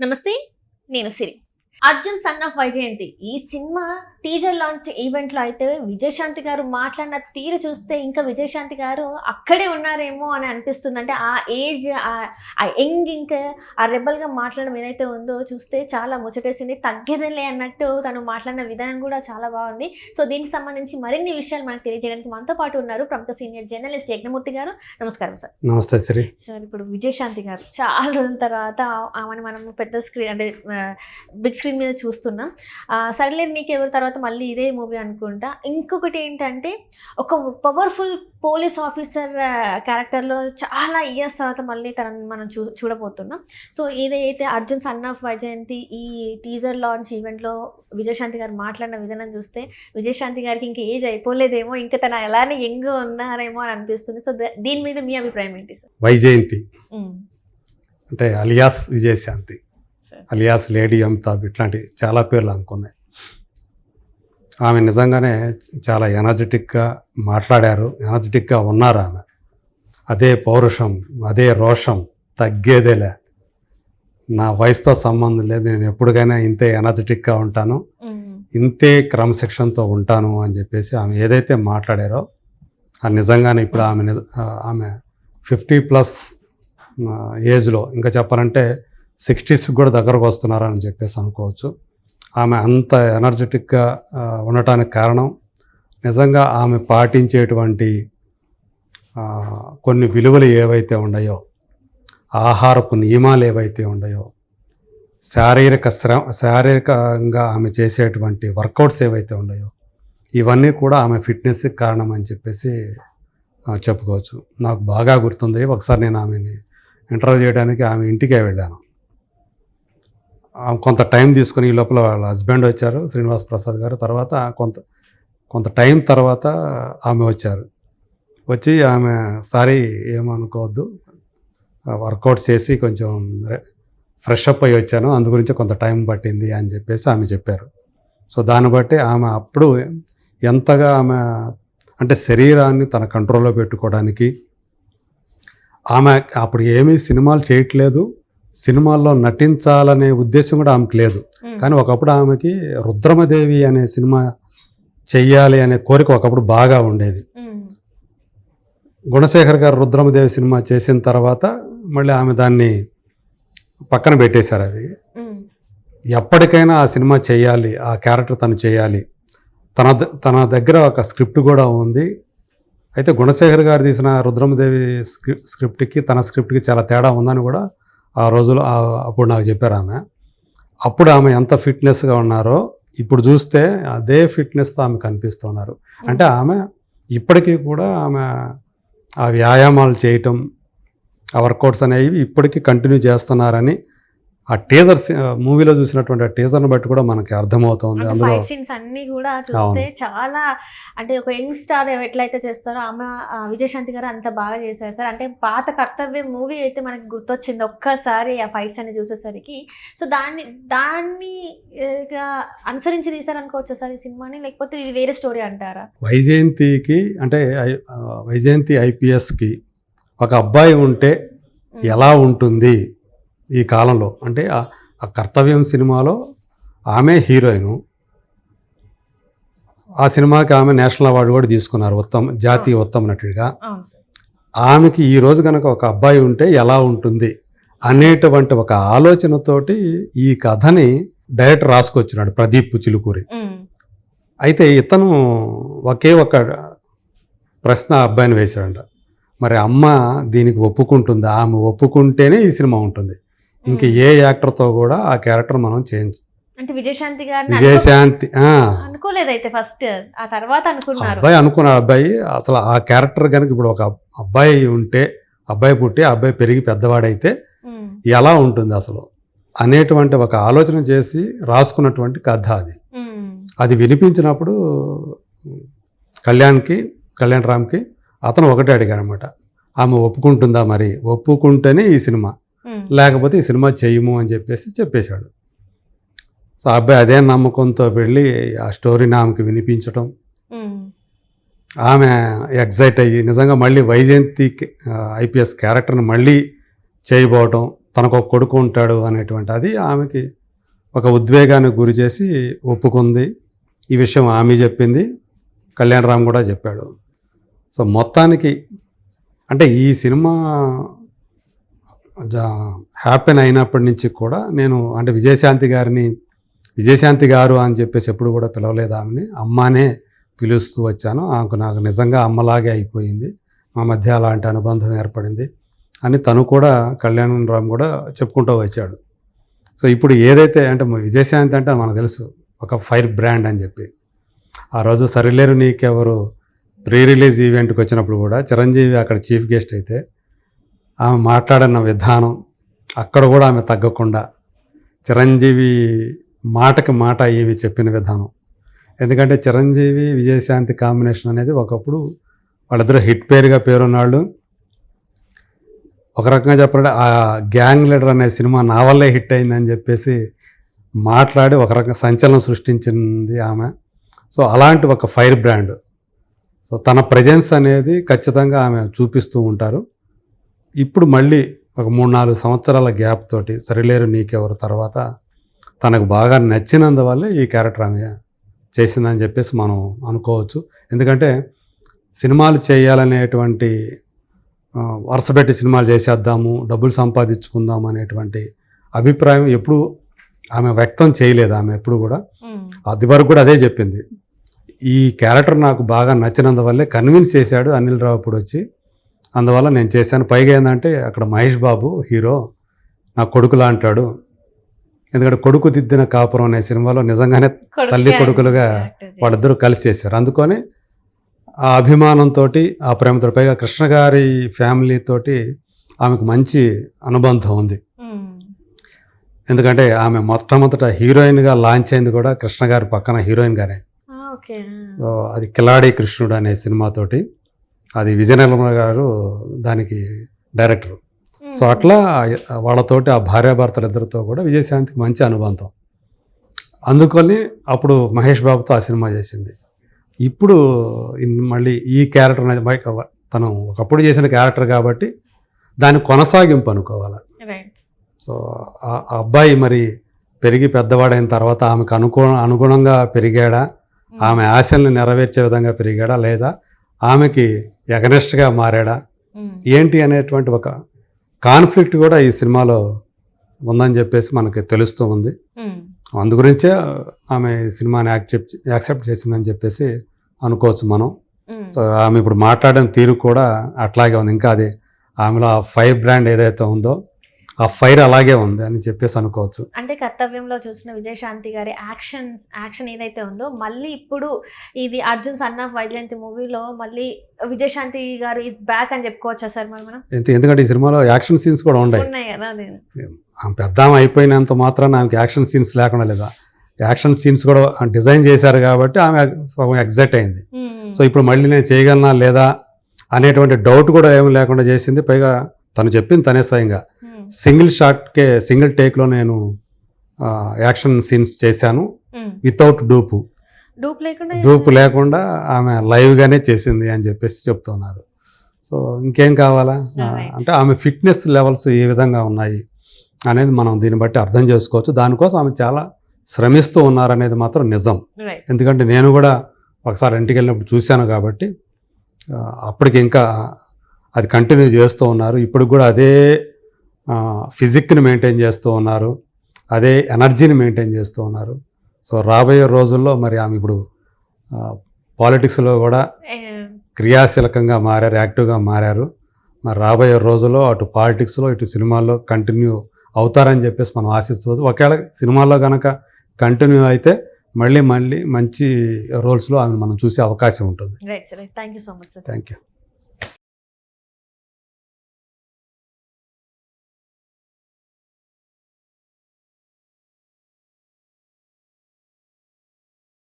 నమస్తే నేను సిరి. Arjun son of Vyjayanthi. ఈ సినిమా టీజర్ లాంచ్ ఈవెంట్లో అయితే విజయశాంతి గారు మాట్లాడిన తీరు చూస్తే ఇంకా విజయశాంతి గారు అక్కడే ఉన్నారేమో అని అనిపిస్తుంది. అంటే ఆ ఏజ్ ఆ యంగ్ ఇంకా ఆ రెబల్గా మాట్లాడడం ఏదైతే ఉందో చూస్తే చాలా ముచ్చటేసింది. తగ్గేదేలే అన్నట్టు తను మాట్లాడిన విధానం కూడా చాలా బాగుంది. సో దీనికి సంబంధించి మరిన్ని విషయాలు మనకు తెలియజేయడానికి మనతో పాటు ఉన్నారు ప్రముఖ సీనియర్ జర్నలిస్ట్ యజ్ఞమూర్తి గారు. నమస్కారం సార్. నమస్తే శ్రీ సార్ ఇప్పుడు విజయశాంతి గారు చాలా రోజుల తర్వాత ఆమెను మనం పెద్ద స్క్రీన్ అంటే బిగ్ స్క్రీన్ మీద చూస్తున్నాం. సరేలే నీకు ఎవరి తర్వాత మళ్ళీ ఇదే మూవీ అనుకుంటా. ఇంకొకటి ఏంటంటే ఒక పవర్ఫుల్ పోలీస్ ఆఫీసర్ క్యారెక్టర్లో చాలా ఇయర్స్ తర్వాత మళ్ళీ తనని మనం చూ చూడబోతున్నాం. సో ఏదైతే అర్జున్ సన్ ఆఫ్ వైజయంతి ఈ టీజర్ లాంచ్ ఈవెంట్లో విజయశాంతి గారు మాట్లాడిన విధానం చూస్తే విజయశాంతి గారికి ఇంకా ఏజ్ అయిపోలేదేమో ఇంకా తన ఎలానే యంగ్ ఉన్నారేమో అని అనిపిస్తుంది. సో దీని మీద మీ అభిప్రాయం ఏంటి సార్ వైజయంతి. అంటే alias Vijayashanti. Alias lady Amitabh ఇట్లాంటి చాలా పేర్లు అనుకున్నాయి ఆమె నిజంగానే చాలా ఎనర్జెటిక్గా మాట్లాడారు ఎనర్జెటిక్గా ఉన్నారు ఆమె. అదే పౌరుషం అదే రోషం తగ్గేదేలే. నా వయసుతో సంబంధం లేదు నేను ఎప్పటికైనా ఇంతే ఎనర్జెటిక్గా ఉంటాను. ఇంతే క్రమశిక్షణతో ఉంటాను అని చెప్పేసి ఆమె ఏదైతే మాట్లాడారో అది నిజంగానే ఇప్పుడు ఆమె నిజ- ఆమె ఫిఫ్టీ ప్లస్ ఏజ్లో. ఇంకా చెప్పాలంటే సిక్స్టీస్ కూడా దగ్గరకు వస్తున్నారని చెప్పేసి అనుకోవచ్చు. ఆమె అంత ఎనర్జెటిక్గా ఉండటానికి కారణం నిజంగా ఆమె పాటించేటువంటి కొన్ని విలువలు ఏవైతే ఉన్నాయో ఆహారపు నియమాలు ఏవైతే ఉన్నాయో శారీరక శ్రమ శారీరకంగా ఆమె చేసేటువంటి వర్కౌట్స్ ఏవైతే ఉన్నాయో ఇవన్నీ కూడా ఆమె ఫిట్నెస్కి కారణం అని చెప్పేసి చెప్పుకోవచ్చు. నాకు బాగా గుర్తుంది. ఒకసారి నేను ఆమెని ఇంటర్వ్యూ చేయడానికి ఆమె ఇంటికే వెళ్ళాను. కొంత టైం తీసుకొని ఈ లోపల వాళ్ళ హస్బెండ్ వచ్చారు శ్రీనివాస్ ప్రసాద్ గారు. తర్వాత కొంత కొంత టైం తర్వాత ఆమె వచ్చారు. వచ్చి ఆమె సారీ ఏమనుకోవద్దు వర్కౌట్ చేసి కొంచెం ఫ్రెష్ అప్ అయ్యి వచ్చాను అందు గురించి కొంత టైం పట్టింది అని చెప్పేసి ఆమె చెప్పారు. సో దాన్ని బట్టి ఆమె అప్పుడు ఎంతగా ఆమె అంటే శరీరాన్ని తన కంట్రోల్లో పెట్టుకోవడానికి ఆమె అప్పుడు ఏమీ సినిమాలు చేయట్లేదు సినిమాల్లో నటించాలనే ఉద్దేశం కూడా ఆమెకు లేదు. కానీ ఒకప్పుడు ఆమెకి రుద్రమదేవి అనే సినిమా చెయ్యాలి అనే కోరిక ఒకప్పుడు బాగా ఉండేది. గుణశేఖర్ గారు రుద్రమదేవి సినిమా చేసిన తర్వాత మళ్ళీ ఆమె దాన్ని పక్కన పెట్టేశారు అది. ఎప్పటికైనా ఆ సినిమా చేయాలి ఆ క్యారెక్టర్ తను చేయాలి తన తన దగ్గర ఒక స్క్రిప్ట్ కూడా ఉంది అయితే గుణశేఖర్ గారు తీసిన రుద్రమదేవి స్క్రి స్క్రిప్ట్కి తన స్క్రిప్ట్కి చాలా తేడా ఉందని కూడా ఆ రోజులో అప్పుడు నాకు చెప్పారు ఆమె. అప్పుడు ఆమె ఎంత ఫిట్నెస్గా ఉన్నారో ఇప్పుడు చూస్తే అదే ఫిట్నెస్తో ఆమె కనిపిస్తున్నారు. అంటే ఆమె ఇప్పటికీ కూడా ఆమె ఆ వ్యాయామాలు చేయటం ఆ వర్కౌట్స్ అనేవి ఇప్పటికీ కంటిన్యూ చేస్తున్నారని ఆ టీజర్ మూవీలో చూసినటువంటి ఆ టీజర్ని బట్టి కూడా మనకి అర్థమవుతుంది. అందులో సీన్స్ అన్ని కూడా చూస్తే చాలా అంటే ఒక యంగ్ స్టార్ ఎట్లయితే చేస్తారో ఆమె ఆ, విజయశాంతి గారు అంత బాగా చేశారు సార్. అంటే పాత కర్తవ్యం మూవీ అయితే మనకి గుర్తొచ్చింది ఒక్కసారి ఆ ఫైట్స్ అన్ని చూసేసరికి. సో దాన్ని దాన్ని అనుసరించి తీసారనుకోవచ్చు సార్ ఈ సినిమాని? లేకపోతే ఇది వేరే స్టోరీ అంటారా? వైజయంతికి అంటే వైజయంతి ఐపీఎస్కి ఒక అబ్బాయి ఉంటే ఎలా ఉంటుంది? ఈ కాలంలో అంటే ఆ కర్తవ్యం సినిమాలో ఆమె హీరోయిన్. ఆ సినిమాకి ఆమె నేషనల్ అవార్డు కూడా తీసుకున్నారు ఉత్తమ జాతీయ ఉత్తమ నటుడిగా. ఆమెకి ఈ రోజు కనుక ఒక అబ్బాయి ఉంటే ఎలా ఉంటుంది అనేటువంటి ఒక ఆలోచనతోటి ఈ కథని డైరెక్టర్ రాసుకొచ్చినాడు ప్రదీప్ చిలుకూరి. అయితే ఇతను ఒకే ఒక ప్రశ్న అబ్బాయిని వేశాడంట. మరి అమ్మ దీనికి ఒప్పుకుంటుందా? ఆమె ఒప్పుకుంటేనే ఈ సినిమా ఉంటుంది. ఇంక ఏ యాక్టర్తో కూడా ఆ క్యారెక్టర్ మనం చేయించ అంటే విజయశాంతి గారిని విజయశాంతి ఆ, అనుకోలేదైతే ఫస్ట్ ఆ తర్వాత అనుకున్నారు. అబ్బాయి అనుకున్న అబ్బాయి అసలు ఆ క్యారెక్టర్ కనుక ఇప్పుడు ఒక అబ్బాయి ఉంటే అబ్బాయి పుట్టి అబ్బాయి పెరిగి పెద్దవాడైతే. ఎలా ఉంటుంది అసలు? అనేటువంటి ఒక ఆలోచన చేసి రాసుకున్నటువంటి కథ అది. అది వినిపించినప్పుడు కళ్యాణ్కి కళ్యాణ్ రామ్కి అతను ఒకటే అడిగాడు అనమాట ఆమె ఒప్పుకుంటుందా మరి? ఒప్పుకుంటేనే ఈ సినిమా. లేకపోతే ఈ సినిమా చెయ్యము అని చెప్పేసి చెప్పేశాడు. సో అబ్బాయి అదే నమ్మకంతో వెళ్ళి ఆ స్టోరీని ఆమెకి వినిపించటం. ఆమె ఎగ్జైట్ అయ్యి నిజంగా మళ్ళీ వైజయంతి ఐపీఎస్ క్యారెక్టర్ని మళ్ళీ చేయబోవటం తనకు ఒక కొడుకు ఉంటాడు అనేటువంటి అది ఆమెకి ఒక ఉద్వేగానికి గురి చేసి ఒప్పుకుంది. ఈ విషయం ఆమె చెప్పింది కళ్యాణరామ్ కూడా చెప్పాడు. సో మొత్తానికి అంటే ఈ సినిమా హ్యాపెన్ అయినప్పటి నుంచి కూడా నేను అంటే విజయశాంతి గారిని విజయశాంతి గారు అని చెప్పేసి ఎప్పుడు కూడా పిలవలేదు ఆమెని? అమ్మానే పిలుస్తూ వచ్చాను. ఆమెకు నాకు నిజంగా అమ్మలాగే అయిపోయింది. మా మధ్య అలాంటి అనుబంధం ఏర్పడింది అని తను కూడా కళ్యాణ్ రామ్ కూడా చెప్పుకుంటూ వచ్చాడు. సో ఇప్పుడు ఏదైతే అంటే విజయశాంతి అంటే మనకు తెలుసు ఒక ఫైర్ బ్రాండ్ అని చెప్పి. ఆ రోజు సరిలేరు నీకెవరు ప్రీ రిలీజ్ ఈవెంట్కి వచ్చినప్పుడు కూడా చిరంజీవి అక్కడ చీఫ్ గెస్ట్ అయితే ఆమె మాట్లాడిన విధానం అక్కడ కూడా ఆమె తగ్గకుండా చిరంజీవి మాటకి మాట ఏమి చెప్పిన విధానం. ఎందుకంటే చిరంజీవి విజయశాంతి కాంబినేషన్ అనేది ఒకప్పుడు వాళ్ళిద్దరూ హిట్ పేరుగా పేరున్నాళ్ళు ఒక రకంగా చెప్పాలంటే ఆ గ్యాంగ్ లీడర్ అనే సినిమా నా వల్లే హిట్ అయిందని చెప్పేసి మాట్లాడి ఒక రకంగా సంచలనం సృష్టించింది ఆమె. సో అలాంటి ఒక ఫైర్ బ్రాండ్. సో తన ప్రజెన్స్ అనేది ఖచ్చితంగా ఆమె చూపిస్తూ ఉంటారు. ఇప్పుడు మళ్ళీ ఒక మూడు నాలుగు సంవత్సరాల గ్యాప్ తోటి సరిలేరు నీకెవరు తర్వాత తనకు బాగా నచ్చినందువల్ల ఈ క్యారెక్టర్ ఆమె చేసిందని చెప్పేసి మనం అనుకోవచ్చు. ఎందుకంటే సినిమాలు చేయాలనేటువంటి వరుసపెట్టి సినిమాలు చేసేద్దాము డబ్బులు సంపాదించుకుందాం అనేటువంటి అభిప్రాయం ఎప్పుడు ఆమె వ్యక్తం చేయలేదు ఆమె ఎప్పుడు కూడా. అది వరకు కూడా అదే చెప్పింది. ఈ క్యారెక్టర్ నాకు బాగా నచ్చినందువల్లే కన్విన్స్ చేశాడు అనిల్ రావు ఇప్పుడు వచ్చి. అందువల్ల నేను చేశాను. పైగా ఏంటంటే అక్కడ మహేష్ బాబు హీరో నా కొడుకులా అంటాడు. ఎందుకంటే కొడుకు దిద్దిన కాపురం అనే సినిమాలో నిజంగానే తల్లి కొడుకులుగా. వాళ్ళిద్దరూ కలిసి చేశారు. అందుకని ఆ అభిమానంతో ఆ ప్రేమతో పైగా కృష్ణ గారి ఫ్యామిలీ తోటి ఆమెకు మంచి అనుబంధం ఉంది. ఎందుకంటే ఆమె మొట్టమొదట హీరోయిన్గా లాంచ్ అయింది కూడా కృష్ణ గారి పక్కన హీరోయిన్ గానే ఆ, ఓకే. సో అది కిలాడి కృష్ణుడు అనే సినిమాతోటి. అది విజయనిర్మల గారు దానికి డైరెక్టర్. సో అట్లా వాళ్ళతోటి ఆ భార్యాభర్తలు ఇద్దరితో కూడా విజయశాంతికి మంచి అనుబంధం. అందుకని అప్పుడు మహేష్ బాబుతో ఆ సినిమా చేసింది. ఇప్పుడు మళ్ళీ ఈ క్యారెక్టర్ అనేది తను ఒకప్పుడు చేసిన క్యారెక్టర్ కాబట్టి దాని కొనసాగింపు అనుకోవాలి. సో ఆ ఆ అబ్బాయి మరి పెరిగి పెద్దవాడైన తర్వాత ఆమెకు అనుకూ అనుగుణంగా పెరిగాడా? ఆమె ఆశల్ని నెరవేర్చే విధంగా పెరిగాడా లేదా? ఆమెకి ఎగనెస్ట్గా మారాడా? ఏంటి అనేటువంటి ఒక కాన్ఫ్లిక్ట్ కూడా ఈ సినిమాలో ఉందని చెప్పేసి మనకి తెలుస్తూ ఉంది. అందు గురించే ఆమె ఈ సినిమాని యాక్సెప్ట్ యాక్సెప్ట్ చేసిందని చెప్పేసి అనుకోవచ్చు మనం. సో ఆమె ఇప్పుడు మాట్లాడిన తీరు కూడా అట్లాగే ఉంది. ఇంకా అది ఆమెలో ఆ ఫైర్ బ్రాండ్ ఏదైతే ఉందో ఆ ఫైర్ అలాగే ఉంది అని చెప్పేసి అనుకోవచ్చు. అంటే కర్తవ్యంలో చూసిన విజయశాంతి గారి యాక్షన్ యాక్షన్ ఏదైతే ఉందో మళ్ళీ ఇప్పుడు ఇది అర్జున్ సన్ ఆఫ్ వైజయంతి మూవీలో మళ్ళీ విజయశాంతి గారు ఇస్ బ్యాక్ అని చెప్పుకోవచ్చా సార్ మనం? ఎందుకంటే ఈ సినిమాలో యాక్షన్ సీన్స్ కూడా ఉన్నాయి ఆమె పెద్ద అయిపోయినంత మాత్రాన ఆమెకి యాక్షన్ సీన్స్ లేకుండా లేదా? యాక్షన్ సీన్స్ కూడా డిజైన్ చేశారు కాబట్టి ఆమె సగం ఎగ్జైట్ అయింది. సో ఇప్పుడు మళ్ళీ నేను చేయగలనా లేదా అనేటువంటి డౌట్ కూడా ఏమి లేకుండా చేసింది. పైగా తను చెప్పింది తనే స్వయంగా. సింగిల్ షాట్కే సింగిల్ టేక్లో నేను యాక్షన్ సీన్స్ చేశాను. Without dupe. డూప్ లేకుండా డూపు లేకుండా ఆమె లైవ్గానే చేసింది అని చెప్పేసి చెప్తున్నారు. సో ఇంకేం కావాలా. అంటే ఆమె ఫిట్నెస్ లెవెల్స్ ఏ విధంగా ఉన్నాయి అనేది మనం దీన్ని బట్టి అర్థం చేసుకోవచ్చు. దానికోసం ఆమె చాలా శ్రమిస్తూ ఉన్నారనేది మాత్రం నిజం. ఎందుకంటే నేను కూడా ఒకసారి ఇంటికి వెళ్ళినప్పుడు చూశాను కాబట్టి అప్పటికి ఇంకా అది కంటిన్యూ చేస్తూ ఉన్నారు. ఇప్పుడు కూడా అదే ఫిజిక్ని మెయింటైన్ చేస్తూ ఉన్నారు. అదే ఎనర్జీని మెయింటైన్ చేస్తూ ఉన్నారు. సో రాబోయే రోజుల్లో మరి ఆమె ఇప్పుడు పాలిటిక్స్లో కూడా క్రియాశీలకంగా మారారు యాక్టివ్గా మారారు. మరి రాబోయే రోజుల్లో అటు పాలిటిక్స్లో ఇటు సినిమాల్లో కంటిన్యూ అవుతారని చెప్పేసి మనం ఆశించవచ్చు ఒకవేళ సినిమాల్లో కనుక కంటిన్యూ అయితే మళ్ళీ మళ్ళీ మంచి రోల్స్లో ఆమె మనం చూసే అవకాశం ఉంటుంది. Thank you so much sir. Thank you